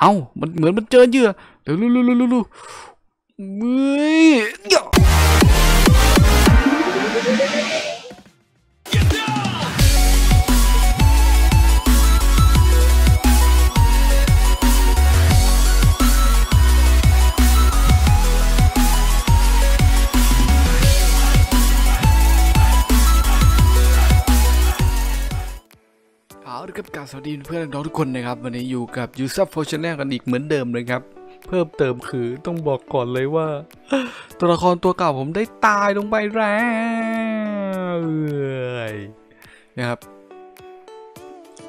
เอ้า มันเหมือนมันเจอเหยื่อเดี๋ยวลุลุลุลุลุเฮ้ย เดี๋ยวเอาละครับกาสวัสดีเพื่อนน้องทุกคนนะครับ วันนี้อยู่กับ u s e r f o r t u n e กันอีกเหมือนเดิมเลยครับ เพิ่มเติมคือต้องบอกก่อนเลยว่า ตัวละครตัวเก่าผมได้ตายลงไปแล้วเอ้ยนะครับ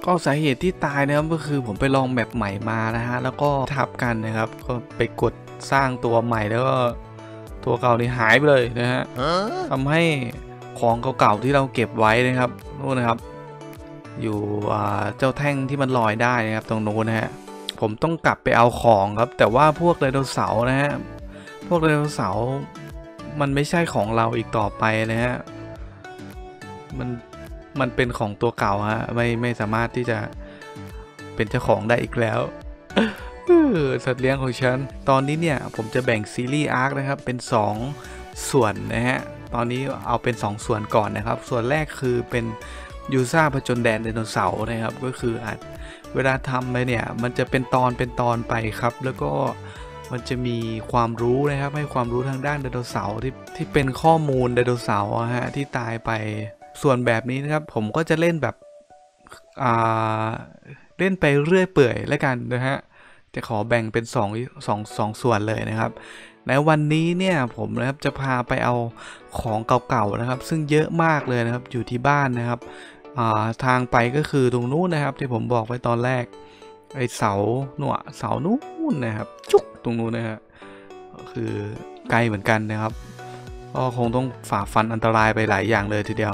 ก็สาเหตุที่ตายนะครับก็คือผมไปลองแมปใหม่มานะฮะ แล้วก็ทับกันนะครับ ก็ไปกดสร้างตัวใหม่แล้วก็ ตัวเก่านี่หายไปเลยนะฮะทำให้ของเก่าๆที่เราเก็บไว้นะครับนู่นนะครับ อยู่เจ้าแท่งที่มันลอยได้นะครับตรงโน้นนะฮะผมต้องกลับไปเอาของครับ แต่ว่าพวกไดโนเสาร์นะฮะพวกไดโนเสาร์มันไม่ใช่ของเราอีกต่อไปนะฮะมันมันเป็นของตัวเก่าฮะไม่ไม่สามารถที่จะเป็นเจ้าของได้อีกแล้วสัตว์เลี้ยงของฉัน ตอนนี้เนี่ยผมจะแบ่งซีรีส์อาร์คนะครับเป็น 2 ส่วนนะฮะ ตอนนี้เอาเป็น 2 ส่วนก่อนนะครับ ส่วนแรกคือเป็น ยูซ่าผจญแดนไดโนเสาร์นะครับ ก็คืออาจเวลาทำไปเนี่ย มันจะเป็นตอนเป็นตอนไปครับ แล้วก็มันจะมีความรู้นะครับ ให้ความรู้ทางด้านไดโนเสาร์ที่ที่เป็นข้อมูลไดโนเสาร์ฮะที่ตายไปส่วนแบบนี้นะครับ ผมก็จะเล่นแบบอ่าเล่นไปเรื่อยเปื่อยแล้วกันนะฮะจะขอแบ่งเป็น2 2 2ส่วนเลยนะครับในวันนี้เนี่ยผมนะครับจะพาไปเอาของเก่าๆนะครับ ซึ่งเยอะมากเลยนะครับอยู่ที่บ้านนะครับ ทางไปก็คือตรงนู้นนะครับ ที่ผมบอกไว้ตอนแรก ไอเสาหนวเสานู้นนะครับ จุกตรงนู้นนะฮะคือไกลเหมือนกันนะครับก็คงต้องฝ่าฟันอันตรายไปหลายอย่างเลยทีเดียว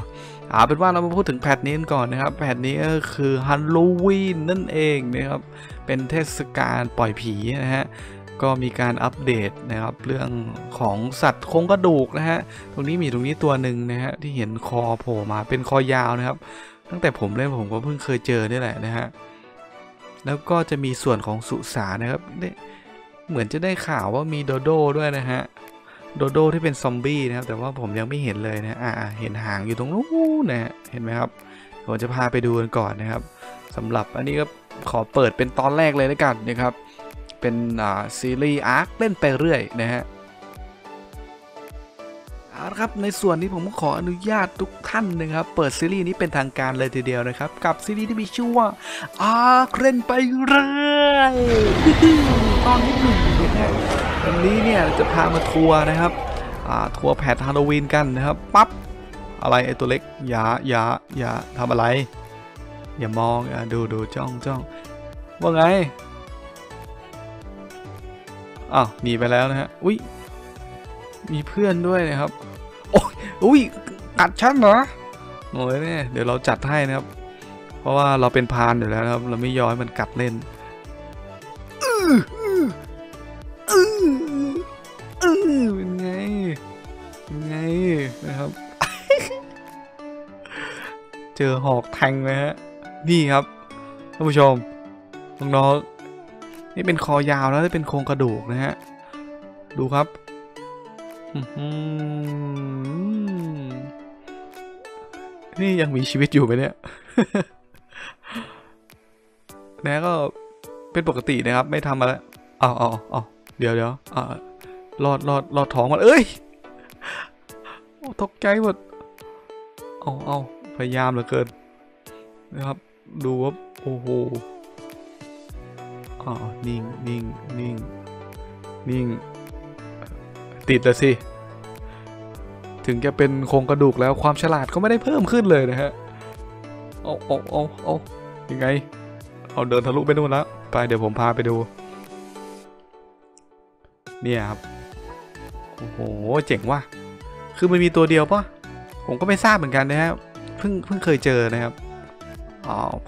เอาเป็นว่าเรามาพูดถึงแพทนี้กันก่อนนะครับ แพทนี้ก็คือฮันโลวีนนั่นเองนะครับ เป็นเทศกาลปล่อยผีนะฮะ ก็มีการอัปเดตนะครับเรื่องของสัตว์โครงกระดูกนะฮะตรงนี้มีตรงนี้ตัวหนึ่งนะฮะที่เห็นคอโผล่มาเป็นคอยาวนะครับ ตั้งแต่ผมเล่นผมก็เพิ่งเคยเจอนี่แหละนะฮะแล้วก็จะมีส่วนของสุสานนะครับได้เหมือนจะได้ข่าวว่ามีโดโดด้วยนะฮะโดโดที่เป็นซอมบี้นะครับ แต่ว่าผมยังไม่เห็นเลยนะอ่าเห็นหางอยู่ตรงนู้นนะฮะเห็นไหมครับผมจะพาไปดูกันก่อนนะครับสำหรับอันนี้ก็ขอเปิดเป็นตอนแรกเลยแล้วกันนะครับ เป็นซีรีส์อาร์คเล่นไปเรื่อยนะฮะเอาละครับในส่วนนี้ผมขออนุญาตทุกท่านนะครับ เปิดซีรีส์นี้เป็นทางการเลยทีเดียวนะครับ กับซีรีส์ที่มีชื่อว่าอาร์คเล่นไปเรื่อยตอนที่หนึ่งนะฮะวันนี้เนี่ยจะพามาทัวร์นะครับทัวร์แพทฮาโลวีนกันนะครับปั๊บอะไรไอตัวเล็กอย่าอย่าอย่าทำอะไร อย่ามองอะดูดูจ้องจ้องว่าไง อ้าวหนีไปแล้วนะฮะ อุ้ย มีเพื่อนด้วยนะครับ โอ้ยอุ้ยกัดฉันเหรอโอ้ยเนี่ยเดี๋ยวเราจัดให้นะครับ เพราะว่าเราเป็นพานอยู่แล้วครับ เราไม่ยอมให้มันกัดเล่นอื้ออื้ออื้ออเป็นไงเป็นไงนะครับ เจอหอกแทงเลยฮะ นี่ครับท่านผู้ชมน้องๆ นี่เป็นคอยาวแล้วนี่เป็นโครงกระดูกนะฮะ ดูครับอื้อหือนี่ยังมีชีวิตอยู่ไหมเนี่ยนะก็เป็นปกตินะครับ ไม่ทำอะไรเอาเอาเอาเดี๋ยวเดี๋ยวอ่ารอดรอดรอดท้องมันเอ้ยโอ้ตกใจหมดเอาเอาพยายามเหลือเกินนะครับ ดูว่าโอ้โห อ๋อนิ่งนิ่งนิ่งนิ่ง ติดแล้วสิ ถึงจะเป็นโครงกระดูกแล้วความฉลาดก็ไม่ได้เพิ่มขึ้นเลยนะฮะ เอาเอาเอาเอายังไง เอาเดินทะลุไปนู่นแล้ว ไปเดี๋ยวผมพาไปดู เนี่ยครับ โอ้โห เจ๋งว่ะ คือมันมีตัวเดียวปะผมก็ไม่ทราบเหมือนกันนะฮะ เพิ่งเพิ่งเคยเจอนะครับ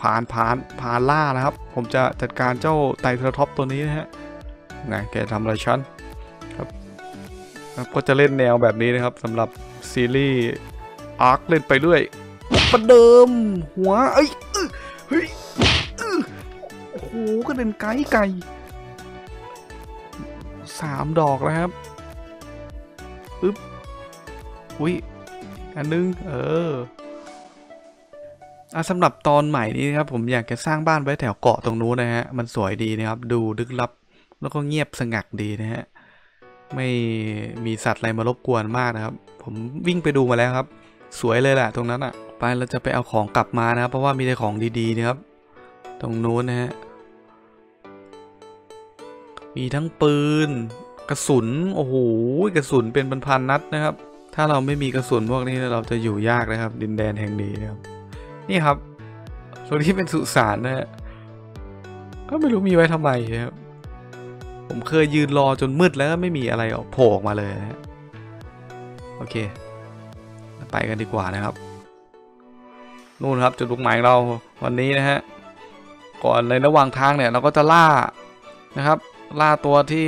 ผ่านผ่านผ่านล่านะครับ ผมจะจัดการเจ้าไตเทอร์ท็อปตัวนี้นะฮะไงแกทำอะไรฉันครับก็จะเล่นแนวแบบนี้นะครับสำหรับซีรีส์อาร์คเล่นไปเรื่อยประเดิม หัวเอ้ยเฮ้ยโอ้โหก็เด่นไกลไก่สามดอกแล้วครับปึ๊บอุ้ยอันนึง เออ อะสำหรับตอนใหม่นี้นะครับผมอยากจะสร้างบ้านไว้แถวเกาะตรงนู้นนะฮะมันสวยดีนะครับ ดูลึกลับแล้วก็เงียบสงักดีนะฮะไม่มีสัตว์อะไรมารบกวนมากนะครับ ผมวิ่งไปดูมาแล้วครับ สวยเลยแหละตรงนั้นอะ ไปเราจะไปเอาของกลับมานะครับเพราะว่ามีแต่ของดีๆนะครับ ตรงนู้นนะฮะมีทั้งปืน กระสุนโอ้โหกระสุนเป็นพันๆนัดนะครับ ถ้าเราไม่มีกระสุนพวกนี้เราจะอยู่ยากนะครับ ดินแดนแห่งนี้นะครับ นี่ครับตรงนี้เป็นสุสานนะฮะก็ไม่รู้มีไว้ทำไมครับผมเคยยืนรอจนมืดแล้วไม่มีอะไรออกโผล่ออกมาเลยนะฮะโอเค ไปกันดีกว่านะครับ นู่นครับจุดบุกหมายเราวันนี้นะฮะ ก่อนในระหว่างทางเนี่ยเราก็จะล่านะครับ ล่าตัวที่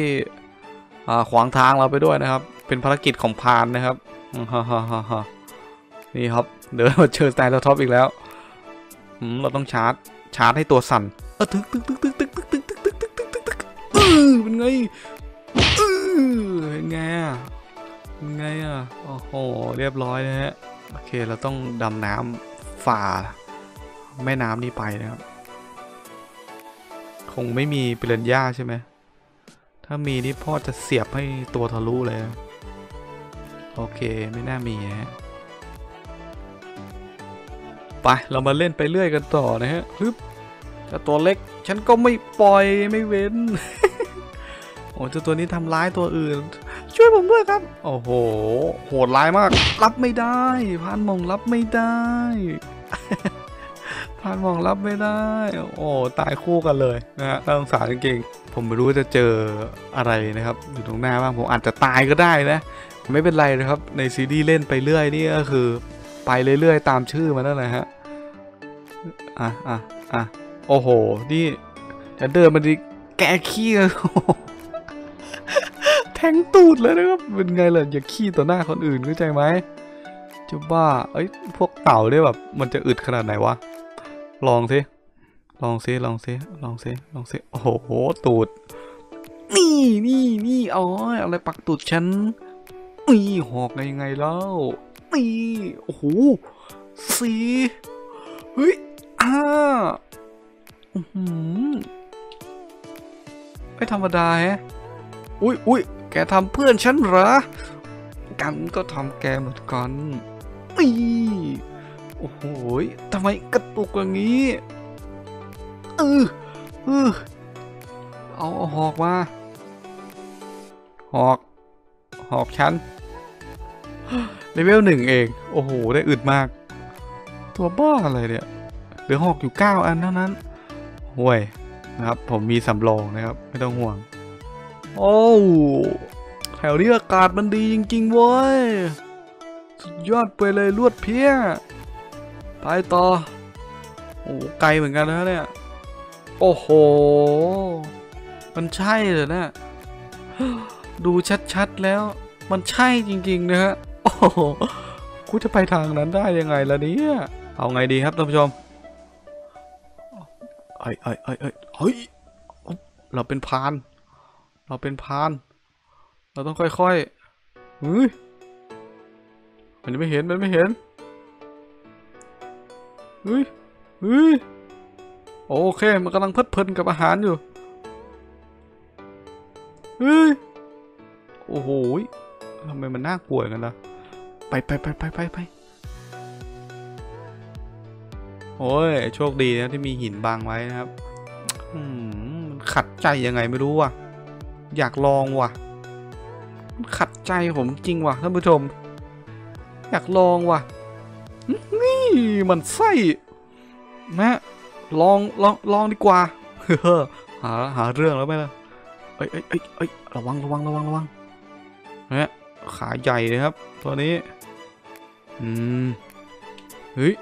ขวางทางเราไปด้วยนะครับ เป็นภารกิจของพานนะครับฮ่าฮ่าฮ่านี่ครับ เดินมาเจอสไตล์ท็อปอีกแล้ว เราต้องชาร์จ ชาร์จให้ตัวสั่นเออตึกตึกตึกตึกตึกตึกตึกตึกตึกตึกตึกตึกตึกเออเป็นไงเออเป็นไงอะเป็นไงอะโอ้โหเรียบร้อยนะฮะโอเคเราต้องดำน้ำฝ่า แม่น้ำนี้ไปนะครับ คงไม่มีปิรันย่าใช่ไหมถ้ามีนี่พ่อจะเสียบให้ตัวทะลุเลย โอเคไม่น่ามีฮะ ไปเรามาเล่นไปเรื่อยกันต่อนะฮะฮึบเจ้าตัวเล็กฉันก็ไม่ปล่อยไม่เว้น โอ้เจ้าตัวนี้ทำร้ายตัวอื่น ช่วยผมด้วยครับ โอ้โห โหดร้ายมาก รับไม่ได้พานมองรับไม่ได้พานมองรับไม่ได้ โอ้ตายคู่กันเลยนะฮะน่าสงสารจริงๆผมไม่รู้จะเจออะไรนะครับ อยู่ตรงหน้าบ้างผมอาจจะตายก็ได้นะ ไม่เป็นไรนะครับ ในซีรีส์เล่นไปเรื่อยนี่ก็คือ ไปเรื่อยๆ ตามชื่อมันนั่นแหละฮะ อะอะอะโอ้โห นี่จะเดินมาดิแกขี้เลยแทงตูดเลยนะครับ เป็นไงล่ะอย่าขี้ต่อหน้าคนอื่นเข้าใจไหมจะบ้า เอ้ย พวกเต่าเนี่ยแบบ มันจะอึดขนาดไหนวะ ลองสิ ลองสิลองสิลองสิลองสิโอ้โห ตูด นี่นี่นี่อ๋ออะไรปักตูดฉันนี่หอกไงยังไงแล้ว นี่ โอ้โหสี่เฮ้ยห้าอื้อหือไม่ธรรมดาแฮะ อุ้ยอุ้ยแกทำเพื่อนฉันเหรอ กันก็ทำแกเหมือนกันนี่โอ้โหทำไมกระตุกอย่างนี้เออเออเอเอาหอกมา หอก หอกฉัน เลเวลหนึ่งเอง โอ้โห ได้อึดมาก ตัวบ้าอะไรเนี่ย เหลือหอกอยู่ 9 อันเท่านั้นห่วยนะครับ ผมมีสำรองนะครับ ไม่ต้องห่วง โอ้แถวนี้อากาศมันดีจริงๆเว้ย สุดยอดไปเลยลวดเพี้ย ไปต่อ โอ้ไกลเหมือนกันนะเนี่ย โอ้โห มันใช่เลยนะดูชัดๆแล้ว มันใช่จริงๆนะฮะ โอ้โหกูจะไปทางนั้นได้ยังไงล่ะเนี่ย เอาไงดีครับท่านผู้ชมเอ้ยเอ้ยเอ้ยเอ้ยเฮ้ย เราเป็นพาน เราเป็นพาน เราต้องค่อยๆเฮ้ย มันไม่เห็น มันไม่เห็นเฮ้ยเฮ้ย โอเค มันกำลังเพลิดเพลินกับอาหารอยู่เฮ้ย โอ้โหทำไมมันน่ากลัวอย่างนั้นล่ะ ไปไปไปไปไปไปโอ้ย โชคดีนะที่มีหินบังไว้นะครับมันขัดใจยังไงไม่รู้ว่ะ อยากลองว่ะ มันขัดใจผมจริงว่ะท่านผู้ชม อยากลองว่ะ นี่มันไส้นะลองลองลองดีกว่าเฮ้อหาหาเรื่องแล้วไหมล่ะเอ้ยเอ้ยเอ้ยเอ้ยระวังระวังระวังระวังเนี่ยขาใหญ่เลยครับ ตัวนี้ อืม เฮ้ย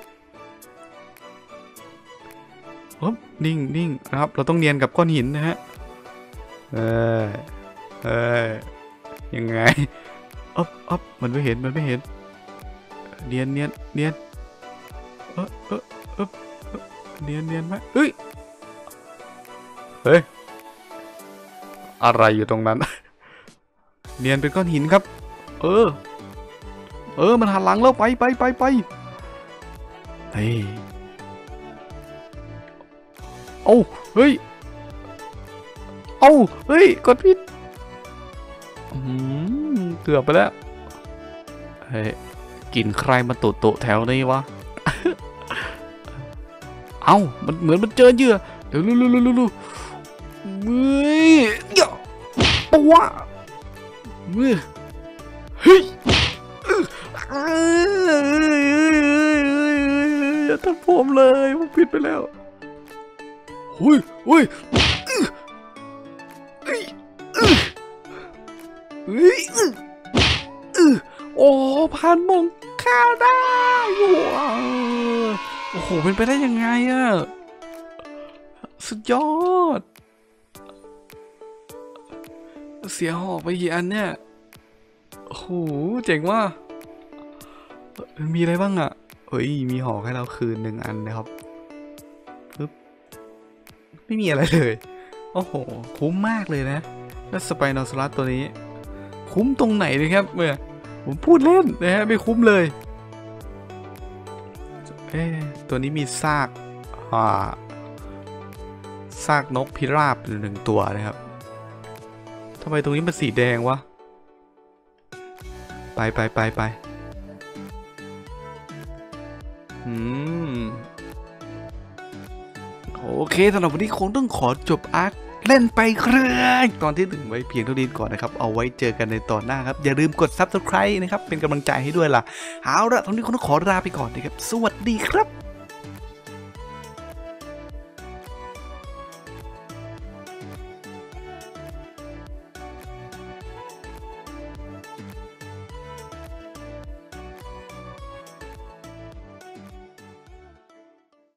ฮึบนิ่งนิ่งนะครับ เราต้องเนียนกับก้อนหินนะฮะ เออเออยังไงอ๊บอ๊บมันไม่เห็น มันไม่เห็น เนียนเนียนเนียนออเออเออเออเนียนเนียนไหมเฮ้ย เฮ้ย อะไรอยู่ตรงนั้น เนียนเป็นก้อนหินครับ เออ เออมันหันหลังแล้วไปไปไปไปเฮ้ยเอ้าเฮ้ยเอ้าเฮ้ยกดผิดอืมเกือบไปแล้วเฮ้ยกินใครมาตุตุแถวนี้วะเอามันเหมือนมันเจอเหยื่อเดี๋ยวลุลุลุลุลุมือเดี๋ยวปัวมือเฮ้ย อ้ยอย่าทำผมเลยผมผิดไปแล้วหุยหุยอื้อเอ้ยอื้อเฮ้ยอื้ออื้อโอ้พันมงข้าวได้ว้าวโอ้โหเป็นไปได้ยังไงอะสุดยอด เสียหอกไปกี่อันเนี่ยโอ้โหเจ๋งว่ะเอ่อ มีอะไรบ้างอะเฮ้ย มีหอกให้เราคืนหนึ่งอันนะครับปึ๊บไม่มีอะไรเลย โอ้โห คุ้มมากเลยนะ แล้วสไปโนซอรัสตัวนี้ คุ้มตรงไหนเลยครับเมื่อผมพูดเล่นนะฮะไม่คุ้มเลย เอ๊ะตัวนี้มีซากอ่าซากนกพิราบอยู่หนึ่งตัวนะครับทำไมตรงนี้มันสีแดงวะ ไปไปไปไป โอเคสำหรับวันนี้คงต้องขอจบอาร์คเล่นไปเครื่องตอนที่หนึ่งไว้เพียงเท่านี้ก่อนนะครับ เอาไว้เจอกันในตอนหน้าครับ อย่าลืมกด Subscribe นะครับ เป็นกำลังใจให้ด้วยล่ะ เอาละตอนนี้คงต้องขอลาไปก่อนนะครับ สวัสดีครับ